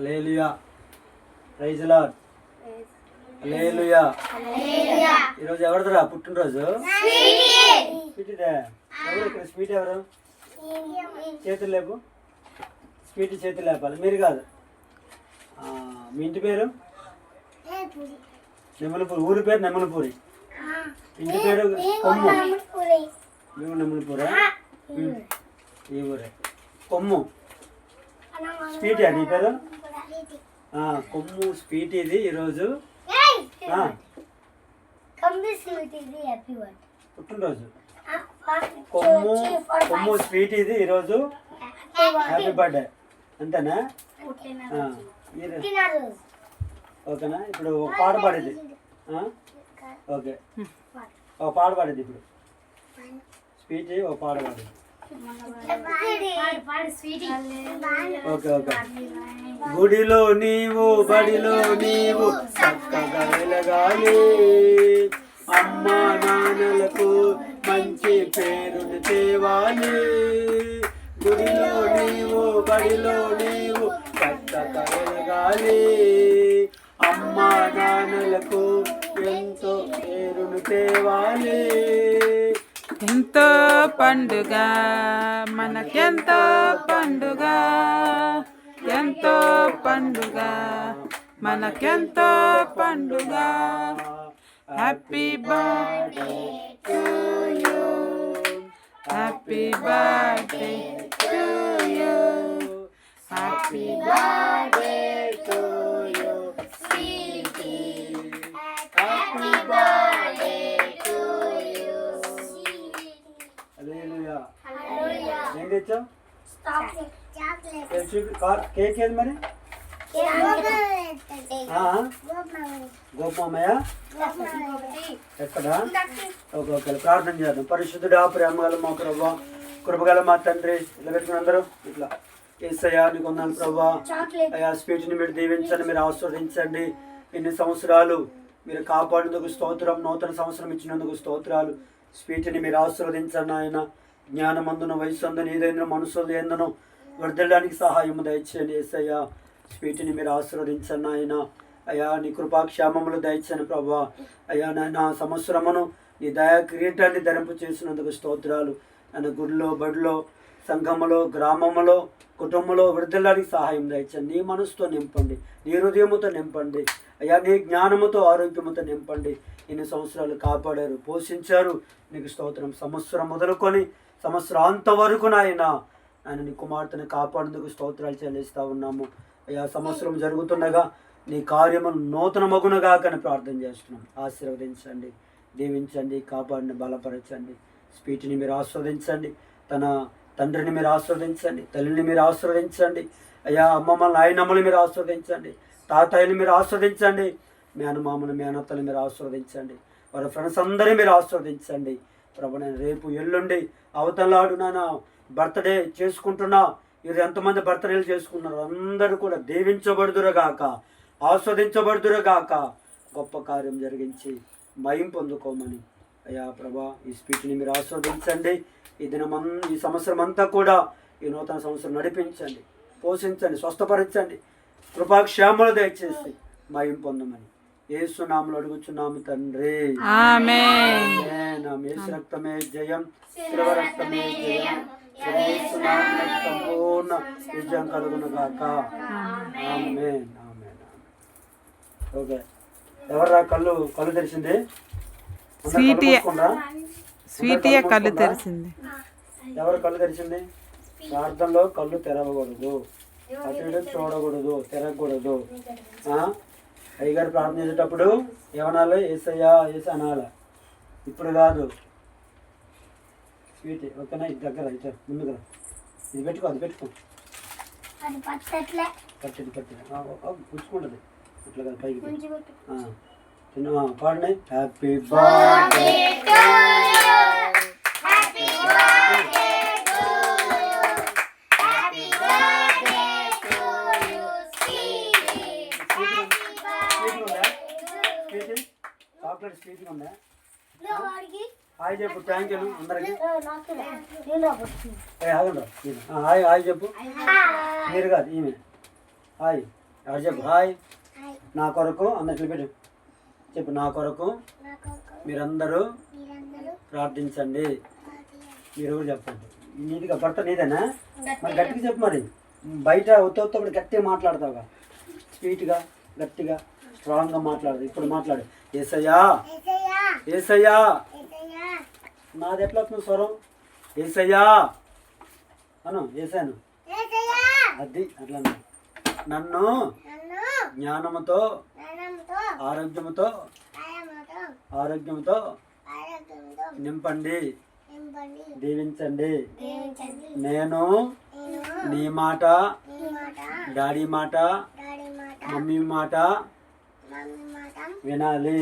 Alleluia praise lord alleluia ఈరోజు ఎవరిదిరా పుట్టినరోజు? స్వీటీదే. ఎవరు ఇక్కడ స్వీట్ ఎవరు? చేతులు లేపు. స్వీట్ చేతులు లేపాలి. మీరు కాదు. మీ ఇంటి పేరు? నెమ్మలపూరి ఊరి పేరు నెమ్మలపూరి ఇంటి పేరు కొమ్ము. మేము నెమ్మలపూరా ఉమ్. ఈ ఊరే. కొమ్ము. స్వీట్ నీ పేరు? కొమ్ము స్వీట్ ఇది ఈరోజు. పుట్టినరోజు. కొమ్ము కొమ్ము స్వీట్ ఇది ఈరోజు. హ్యాపీ బర్త్డే అంతేనా? ఓకేనా? ఇప్పుడు ఒక పాట పాడేది? ఓకే. ఒక పాట పాడేది ఇప్పుడు. స్వీట్ ఒక పాట పాడేది ఓకే ఓకే గుడిలో నీవు బడిలో నీవు చక్కగా వెలగాలి. అమ్మ నాన్నలకు మంచి పేరుని తేవాలి. గుడిలో నీవు బడిలో నీవు చక్కగా వెలగాలి. పండుగ మనకెంతో పండుగ ఎంతో పండుగ మనకెంతో పండుగ happy birthday to you happy birthday కార్ కేక్ ఏది మరి? గోపమ్మయ్య? ఎక్కడ? ఓకే ఓకే ప్రార్థన చేద్దాం. పరిశుద్ధుడా ప్రేమగల మా ప్రభా కృపగల మా తండ్రి ఇలా పెట్టుకుని అందరూ ఇట్లా ఏసయ్యా నీకు వందనాలు ప్రభా. అయ్యా స్పీచ్ని మీరు దీవించండి మీరు ఆస్వాదించండి. ఎన్ని సంవత్సరాలు మీరు కాపాడినందుకు స్తోత్రం నూతన సంవత్సరం ఇచ్చినందుకు స్తోత్రాలు. స్పీచ్ని మీరు ఆస్వాదించండి ఆయన జ్ఞానమందున వయస్సు ఏదైనా మనసు ఏందనో వర్దడానికి సహాయం దయచేయండి ఏసయ్యా. స్వీటిని మీరు ఆశీర్వదించండి ఆయన అయ్యా నీ కృపాక్షేమములు దయచని ప్రభా. అయ్యా నాయన సంవత్సరమును నీ దయా కిరీటాన్ని ధరింపు చేసినందుకు స్తోత్రాలు. ఆయన గుడిలో బడిలో సంఘములో గ్రామములో కుటుంబంలో వృద్ధులకి సహాయం దయచండి నీ మనసుతో నింపండి నీ హృదయముతో నింపండి. అయ్యా నీ జ్ఞానముతో ఆరోగ్యముతో నింపండి. ఇన్ని సంవత్సరాలు కాపాడారు పోషించారు. నీకు స్తోత్రం. సంవత్సరం మొదలుకొని సంవత్సరాంత వరకు నాయన ఆయన నీ కుమార్తెను కాపాడేందుకు స్తోత్రాలు చెల్లిస్తూ ఉన్నాము. అయ్యా సంవత్సరం జరుగుతుండగా నీ కార్యము నూతన మగునగా కానీ ప్రార్థన చేస్తున్నాం. ఆశీర్వదించండి దీవించండి కాపాడిని బలపరచండి. స్పీచ్ని మీరు ఆస్వాదించండి తన తండ్రిని మీరు ఆస్వాదించండి తల్లిని మీరు ఆస్వాదించండి. అయ్యా అమ్మమ్మ నాయనమ్మని మీరు ఆస్వాదించండి తాతయ్యని మీరు ఆస్వాదించండి మేనమామని మేనత్తని మీరు ఆస్వాదించండి. వారి ఫ్రెండ్స్ అందరినీ మీరు ఆస్వాదించండి. ప్రభు నేను రేపు ఎల్లుండి అవతలాడు నాన్న బర్త్డే చేసుకుంటున్నా. ఇది ఎంతమంది బర్త్డేలు చేసుకున్నారు అందరూ కూడా దీవించబడుదురుగాక ఆస్వాదించబడుదురుగాక. గొప్ప కార్యం జరిగించి మయం పొందుకోమని. అయ్యా ప్రభా ఈ స్పీచ్ని మీరు ఆస్వాదించండి. ఈ దినమన్ ఈ సంవత్సరం అంతా కూడా ఈ నూతన సంవత్సరం నడిపించండి పోషించండి స్వస్థపరచండి. కృపాక్షేమలు దయచేసి మయం పొందమని. ఏసునామలు అడుగుచున్నాము తండ్రి. యేసు రక్తమే జయం శిలువ రక్తమే జయం. యేసు సంపూర్ణ విజయం కలుగును గాక. ఆమేన్. ఆమేన్. ఆమేన్. ఓకే. ఎవర్రా కళ్ళు కళ్ళు తెరిచింది? స్వీటీ. స్వీటీయే కళ్ళు? తెరిచింది. ఎవరు కళ్ళు తెరిచింది? ప్రార్థనలో కళ్ళు తెరవకూడదు. అటు చూడకూడదు తిరగకూడదు. ఆ? అయ్యగారు ప్రార్థన చేసేటప్పుడు ఏమనాలి? ఏసయ్యా ఏస అనాలి? ఇప్పుడు కాదు. స్వీట్ ఓకేనా? ఇది దగ్గర ఇటు ముందుగా ఇది పెట్టుకో అది పెట్టుకో. కట్టెది కట్టెది పుచ్చుకుంటుంది ఇట్లా కాదు పైకి. ఆ, పాడండి హ్యాపీ బర్త్డే స్వీట్ ఉందా స్వీట్ చాక్లెట్ స్వీట్ ఉందా హాయ్ చెప్పు థ్యాంక్ యూ అందరికి. ఆగండి హాయ్ హాయ్ చెప్పు. మీరు కాదు ఈమె హాయ్ ఎవరు చెప్పు? హాయ్. నా కొరకు అందరికి పెట్టు చెప్పు నా కొరకు మీరందరూ ప్రార్థించండి. మీరు కూడా చెప్పండి నీదిగా భర్త నీదేనా? మరి గట్టిగా చెప్పు మరి. బయట ఉత్తప్పుడు గట్టిగా మాట్లాడతావుగా. స్వీట్గా గట్టిగా స్ట్రాంగ్గా మాట్లాడదు ఇప్పుడు మాట్లాడు. ఏసయ్యా. ఏసయ్యా. నాది ఎట్లా వస్తుంది స్వరం? ఏసయ్యా. అను ఏసాను అది అట్లా. నన్ను జ్ఞానముతో ఆరోగ్యముతో ఆరోగ్యముతో నింపండి. దీవించండి. నేను నీ మాట డాడీ మాట మమ్మీ మాట వినాలి.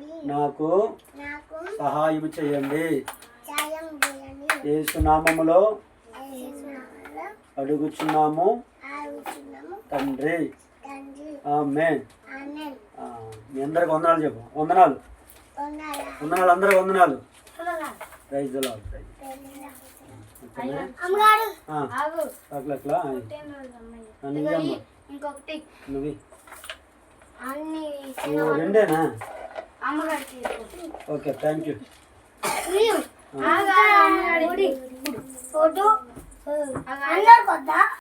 నాకు నాకు సహాయం చేయండి. ఏసునామములో అడుగుచున్నాము. తండ్రి. తండ్రి. ఆమెన్. ఆమేన్. ఆ, మీ అందరికి వందనాలు చెప్పు. వందనాలు. వందనాలు. అందరికి వందనాలు. ప్రైజ్ అట్లా అట్లా. నువ్వే రెండేనా? Okay thank you photo? అందరు కొద్దా